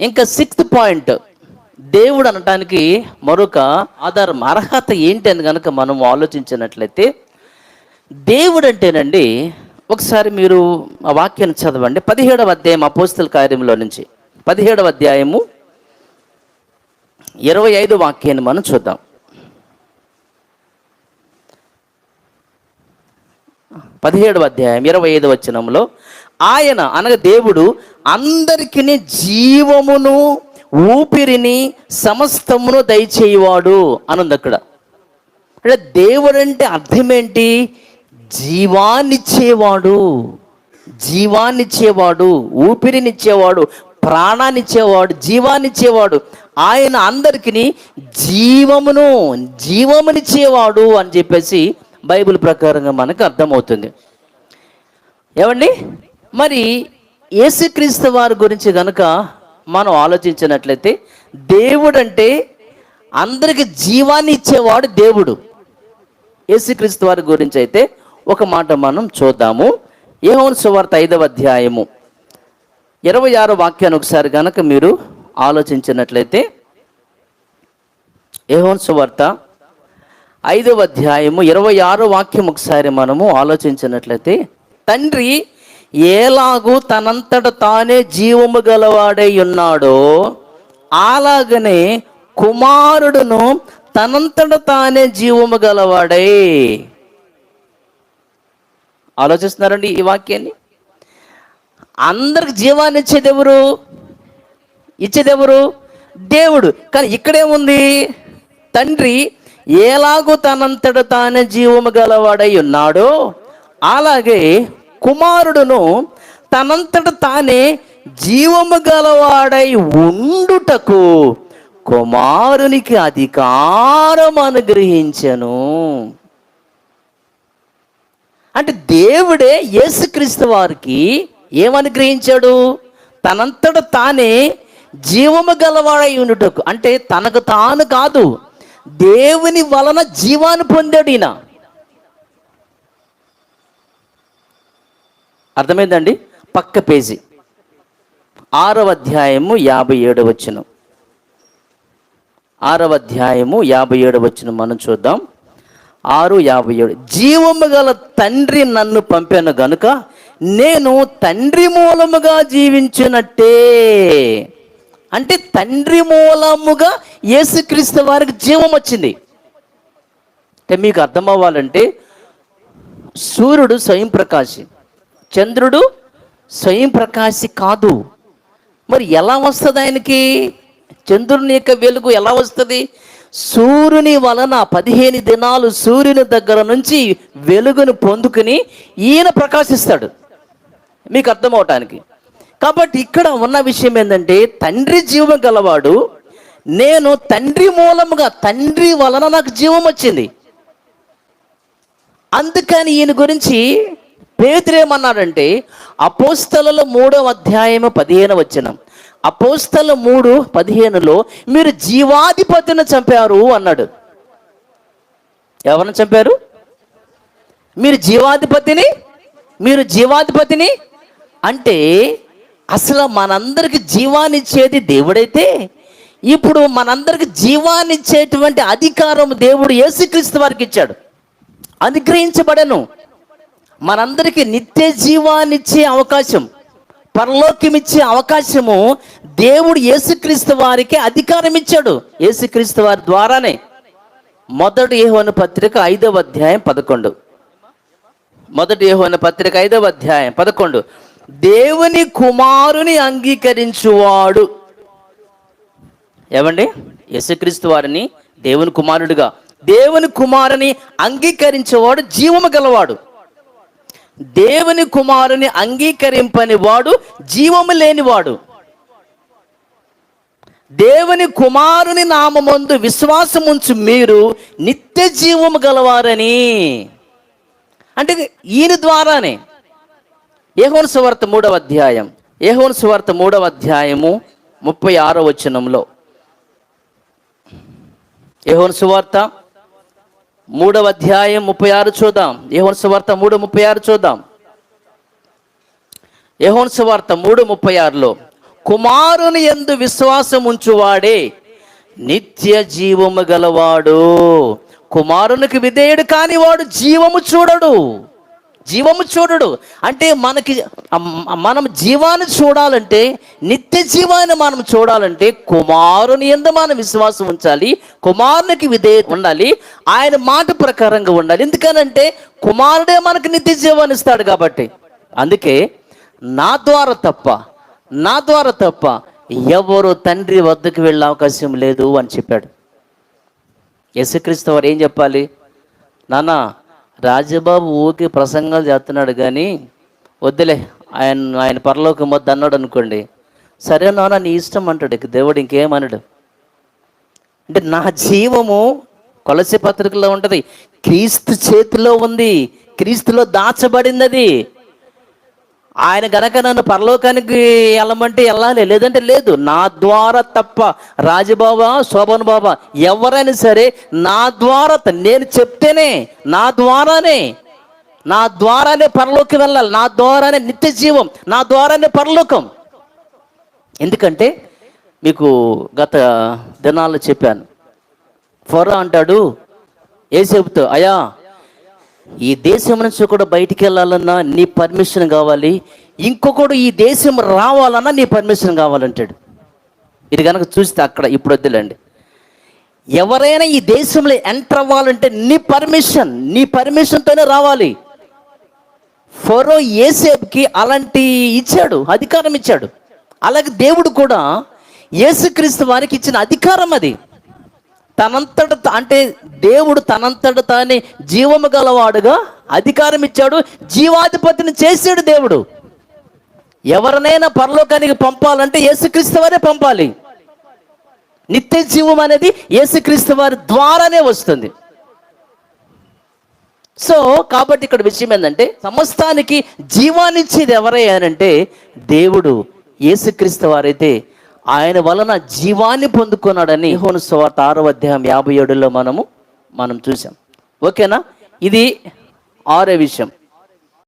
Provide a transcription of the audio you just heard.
ఇంకా sixth point దేవుడు అనటానికి మరొక ఆధారం అర్హత ఏంటి అని కనుక మనం ఆలోచించినట్లయితే దేవుడు అంటేనండి ఒకసారి మీరు ఆ వాక్యాన్ని చదవండి. పదిహేడవ అధ్యాయం అపోస్తల కార్యంలో నుంచి. పదిహేడవ అధ్యాయము ఇరవై ఐదు వాక్యాన్ని మనం చూద్దాం. పదిహేడవ అధ్యాయం ఇరవై ఐదు వచనంలో ఆయన అనగా దేవుడు అందరికీ జీవమును ఊపిరిని సమస్తమును దయచేయవాడు అనుంది అక్కడ. అంటే దేవుడు అంటే అర్థం ఏంటి జీవాన్నిచ్చేవాడు జీవాన్నిచ్చేవాడు ఊపిరినిచ్చేవాడు ప్రాణాన్నిచ్చేవాడు జీవాన్నిచ్చేవాడు. ఆయన అందరికీ జీవమును జీవమునిచ్చేవాడు అని చెప్పేసి బైబిల్ ప్రకారంగా మనకు అర్థమవుతుంది. ఏమండి? మరి యేసుక్రీస్తు వారి గురించి గనుక మనం ఆలోచించినట్లయితే దేవుడు అంటే అందరికి జీవాన్ని ఇచ్చేవాడు దేవుడు. యేసుక్రీస్తు వారి గురించి అయితే ఒక మాట మనం చూద్దాము. ఏహోన్ సువార్త ఐదవ అధ్యాయము. ఇరవై ఆరు వాక్యాన్ని ఒకసారి కనుక మీరు ఆలోచించినట్లయితే ఏహోన్ సువార్త ఐదవ అధ్యాయము ఇరవై ఆరు వాక్యం ఒకసారి మనము ఆలోచించినట్లయితే తండ్రి ఏలాగూ తనంతట తానే జీవము గలవాడై ఉన్నాడో అలాగనే కుమారుడును తనంతట తానే జీవము గలవాడై. ఆలోచిస్తున్నారండి ఈ వాక్యాన్ని? అందరికి జీవాన్ని ఇచ్చేదెవరు? ఇచ్చేదెవరు? దేవుడు. కానీ ఇక్కడేముంది తండ్రి ఎలాగూ తనంతట తానే జీవము గలవాడై ఉన్నాడో అలాగే కుమారుడును తనంతట తానే జీవము గలవాడై ఉండుటకు కుమారునికి అధికారం అనుగ్రహించను. అంటే దేవుడే యేసుక్రీస్తు వారికి ఏమనుగ్రహించాడు తనంతట తానే జీవము గలవాడై ఉండుటకు. అంటే తనకు తాను కాదు దేవుని వలన జీవాన్ని పొందాడు ఈయన. అర్థమైందండి? పక్క పేజీ. ఆరవ అధ్యాయము యాభై ఏడు వచ్చిన ఆరవ అధ్యాయము యాభై ఏడు వచ్చిన మనం చూద్దాం. ఆరు యాభై ఏడు. జీవము గల తండ్రి నన్ను పంపాను గనుక నేను తండ్రి మూలముగా జీవించినట్టే. అంటే తండ్రి మూలముగా యేసుక్రీస్తు వారికి జీవం వచ్చింది. అంటే మీకు అర్థం అవ్వాలంటే సూర్యుడు స్వయం ప్రకాశం చంద్రుడు స్వయం ప్రకాశి కాదు. మరి ఎలా వస్తుంది ఆయనకి? చంద్రుని యొక్క వెలుగు ఎలా వస్తుంది? సూర్యుని వలన పదిహేను దినాలు సూర్యుని దగ్గర నుంచి వెలుగును పొందుకుని ఈయన ప్రకాశిస్తాడు. మీకు అర్థమవటానికి కాబట్టి ఇక్కడ ఉన్న విషయం ఏంటంటే తండ్రి జీవం గలవాడు నేను తండ్రి మూలముగా తండ్రి వలన నాకు జీవం వచ్చింది. అందుకని ఈయన గురించి పేతురేమన్నాడంటే అపోస్తలలో మూడవ అధ్యాయము పదిహేను వచ్చిన అపోస్తల మూడు పదిహేనులో మీరు జీవాధిపతిని చంపారు అన్నాడు. ఎవరిని చంపారు? మీరు జీవాధిపతిని మీరు జీవాధిపతిని? అంటే అసలు మనందరికి జీవాన్ని ఇచ్చేది దేవుడైతే ఇప్పుడు మనందరికి జీవాన్ని ఇచ్చేటువంటి అధికారం దేవుడు యేసుక్రీస్తు వారికి ఇచ్చాడు. అనుగ్రహించబడను. మనందరికీ నిత్య జీవాన్ని ఇచ్చే అవకాశం పరలోక్యం ఇచ్చే అవకాశము దేవుడు యేసుక్రీస్తు వారికి అధికారం ఇచ్చాడు యేసుక్రీస్తు వారి ద్వారానే మొదటి ఏహోన పత్రిక ఐదవ అధ్యాయం పదకొండు. మొదటి ఏహోన పత్రిక ఐదవ అధ్యాయం పదకొండు. దేవుని కుమారుని అంగీకరించువాడు. ఏమండి? యేసుక్రీస్తు వారిని దేవుని కుమారుడిగా దేవుని కుమారుని అంగీకరించేవాడు జీవము గలవాడు. దేవుని కుమారుని అంగీకరింపని వాడు జీవము లేనివాడు దేవుని కుమారుని నామందు విశ్వాసముంచు మీరు నిత్య జీవము గలవారని. అంటే ఈయన ద్వారానే. ఏహోన్ సువార్త మూడవ అధ్యాయం. ఏహోన్ సువార్త మూడవ అధ్యాయము ముప్పై ఆరో వచనంలో. ఏహోన్ సువార్త మూడవ అధ్యాయం ముప్పై ఆరు చూద్దాం. యహోన్ సువార్త మూడు ముప్పై ఆరు చూద్దాం. యహోన్ సువార్త మూడు ముప్పై ఆరులో కుమారుని ఎందు విశ్వాసం ఉంచువాడే నిత్య జీవము గలవాడు. కుమారునికి విధేయుడు కాని వాడు జీవము చూడడు. జీవము చూడడు. అంటే మనకి మనం జీవాన్ని చూడాలంటే నిత్య జీవాన్ని మనం చూడాలంటే కుమారుని ఎందు మనం విశ్వాసం ఉంచాలి కుమారునికి విధేయ ఉండాలి ఆయన మాట ప్రకారంగా ఉండాలి. ఎందుకనంటే కుమారుడే మనకు నిత్య జీవాన్ని ఇస్తాడు కాబట్టి. అందుకే నా ద్వారా తప్ప నా ద్వారా తప్ప ఎవరు తండ్రి వద్దకు వెళ్ళే అవకాశం లేదు అని చెప్పాడు. యేసుక్రీస్తు వారు ఏం చెప్పాలి? నానా రాజబాబు ఊకి ప్రసంగాలు చేస్తున్నాడు కానీ వద్దులే ఆయన ఆయన పరలోకం వద్దు అన్నాడు అనుకోండి. సరే నాన్న నీ ఇష్టం అంటాడు ఇక దేవుడు ఇంకేమనడు. అంటే నా జీవము కొలసి పత్రికలో ఉంటుంది క్రీస్తు చేతిలో ఉంది క్రీస్తులో దాచబడింది అది ఆయన గనక నన్ను పరలోకానికి వెళ్ళమంటే వెళ్ళాలి. లేదంటే లేదు. నా ద్వారా తప్ప రాజబాబా శోభన్ బాబా ఎవరైనా సరే నా ద్వారా నేను చెప్తేనే నా ద్వారానే నా ద్వారానే పరలోకి వెళ్ళాలి. నా ద్వారానే నిత్య జీవం నా ద్వారానే పరలోకం. ఎందుకంటే మీకు గత దినాల్లో చెప్పాను. ఫొర అంటాడు ఏ చెబుతూ అయా ఈ దేశం నుంచి కూడా బయటికి వెళ్ళాలన్నా నీ పర్మిషన్ కావాలి. ఇంకొకడు ఈ దేశం రావాలన్నా నీ పర్మిషన్ కావాలంటాడు. ఇది కనుక చూస్తే అక్కడ ఇప్పుడు వద్దులేండి. ఎవరైనా ఈ దేశంలో ఎంటర్ అవ్వాలంటే నీ పర్మిషన్ నీ పర్మిషన్తోనే రావాలి. ఫరో ఏసేపుకి అలాంటి ఇచ్చాడు అధికారం ఇచ్చాడు. అలాగే దేవుడు కూడా యేసుక్రీస్తు వారికి ఇచ్చిన అధికారం అది. తనంతట అంటే దేవుడు తనంతట తానే జీవము గలవాడుగా అధికారం ఇచ్చాడు జీవాధిపతిని చేశాడు దేవుడు. ఎవరినైనా పరలోకానికి పంపాలంటే యేసుక్రీస్తు వారే పంపాలి. నిత్య జీవం అనేది యేసుక్రీస్తు వారి ద్వారానే వస్తుంది. సో కాబట్టి ఇక్కడ విషయం ఏంటంటే సమస్తానికి జీవాన్నిచ్చేది ఎవరే అంటే దేవుడు యేసుక్రీస్తు వారైతే ఆయన వలన జీవాన్ని పొందుకున్నాడని హోను సువార్త ఆరో అధ్యాయం యాభై ఏడులో మనము మనం చూసాం ఓకేనా? ఇది ఆరో విషయం.